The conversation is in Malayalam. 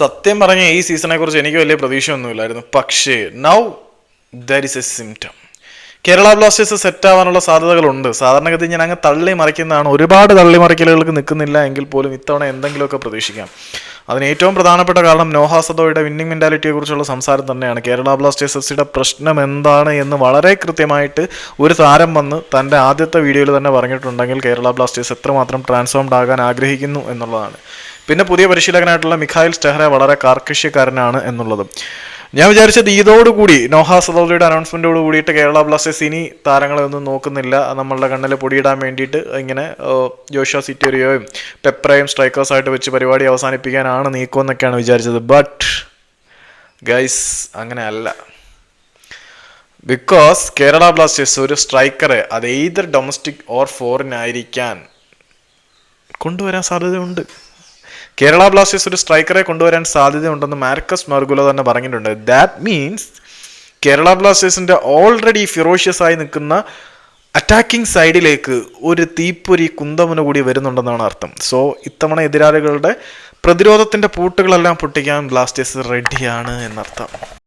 സത്യം പറഞ്ഞ ഈ സീസണെ കുറിച്ച് എനിക്ക് വലിയ പ്രതീക്ഷയൊന്നുമില്ലായിരുന്നു. പക്ഷേ now there is a symptom Kerala Blasters set ആവാനുള്ള സാധ്യതകളുണ്ട്. സാധാരണഗതി ഞാൻ അങ്ങ് തള്ളി മറിക്കുന്നതാണ്. ഒരുപാട് തള്ളി മറിക്കലുകൾക്ക് നിൽക്കുന്നില്ല എങ്കിൽ പോലും ഇത്തവണ എന്തെങ്കിലുമൊക്കെ പ്രതീക്ഷിക്കാം. അതിന് ഏറ്റവും പ്രധാനപ്പെട്ട കാരണം നോഹ സദോയുടെ വിന്നിംഗ് മെന്റാലിറ്റിയെ കുറിച്ചുള്ള സംസാരം തന്നെയാണ്. കേരള ബ്ലാസ്റ്റേഴ്സ് പ്രശ്നം എന്താണ് എന്ന് വളരെ കൃത്യമായിട്ട് ഒരു താരം വന്ന് തന്റെ ആദ്യത്തെ വീഡിയോയിൽ തന്നെ പറഞ്ഞിട്ടുണ്ടെങ്കിൽ കേരള ബ്ലാസ്റ്റേഴ്സ് എത്രമാത്രം ട്രാൻസ്ഫോംഡ് ആകാൻ ആഗ്രഹിക്കുന്നു എന്നുള്ളതാണ്. പിന്നെ പുതിയ പരിശീലകനായിട്ടുള്ള മിഖായിൽ സ്റ്റെഹ്റ വളരെ കാർക്കശ്യക്കാരനാണ് എന്നുള്ളതും. ഞാൻ വിചാരിച്ചത് ഇതോടുകൂടി നോഹ സദോദിയുടെ അനൗൺസ്മെന്റോട് കൂടിയിട്ട് കേരള ബ്ലാസ്റ്റേഴ്സ് ഇനി താരങ്ങളെ ഒന്നും നോക്കുന്നില്ല. നമ്മളുടെ കണ്ണിൽ പൊടിയിടാൻ വേണ്ടിയിട്ട് ഇങ്ങനെ ജോഷ സിറ്റേറിയോയും പെപ്രയും സ്ട്രൈക്കേഴ്സായിട്ട് വെച്ച് പരിപാടി അവസാനിപ്പിക്കാനാണ് നീക്കമെന്നൊക്കെയാണ് വിചാരിച്ചത്. ബട്ട് ഗൈസ് അങ്ങനെ അല്ല ബിക്കോസ് കേരള ബ്ലാസ്റ്റേഴ്സ് ഒരു സ്ട്രൈക്കറെ അത് ഏത് ഡൊമസ്റ്റിക് ഓർ ഫോറിൻ ആയിരിക്കാൻ കൊണ്ടുവരാൻ സാധ്യതയുണ്ട്. കേരള ബ്ലാസ്റ്റേഴ്സ് ഒരു സ്ട്രൈക്കറെ കൊണ്ടുവരാൻ സാധ്യതയുണ്ടെന്ന് മാർക്കസ് മർഗുല തന്നെ പറഞ്ഞിട്ടുണ്ട്. ദാറ്റ് മീൻസ് കേരള ബ്ലാസ്റ്റേഴ്സിന്റെ ഓൾറെഡി ഫിറോഷ്യസ് ആയി നിൽക്കുന്ന അറ്റാക്കിംഗ് സൈഡിലേക്ക് ഒരു തീപ്പൊരി കുന്തമുന കൂടി വരുന്നുണ്ടെന്നാണ് അർത്ഥം. സോ ഇത്തവണ എതിരാളികളുടെ പ്രതിരോധത്തിന്റെ പൂട്ടുകളെല്ലാം പൊട്ടിക്കാൻ ബ്ലാസ്റ്റേഴ്സ് റെഡിയാണ് എന്നർത്ഥം.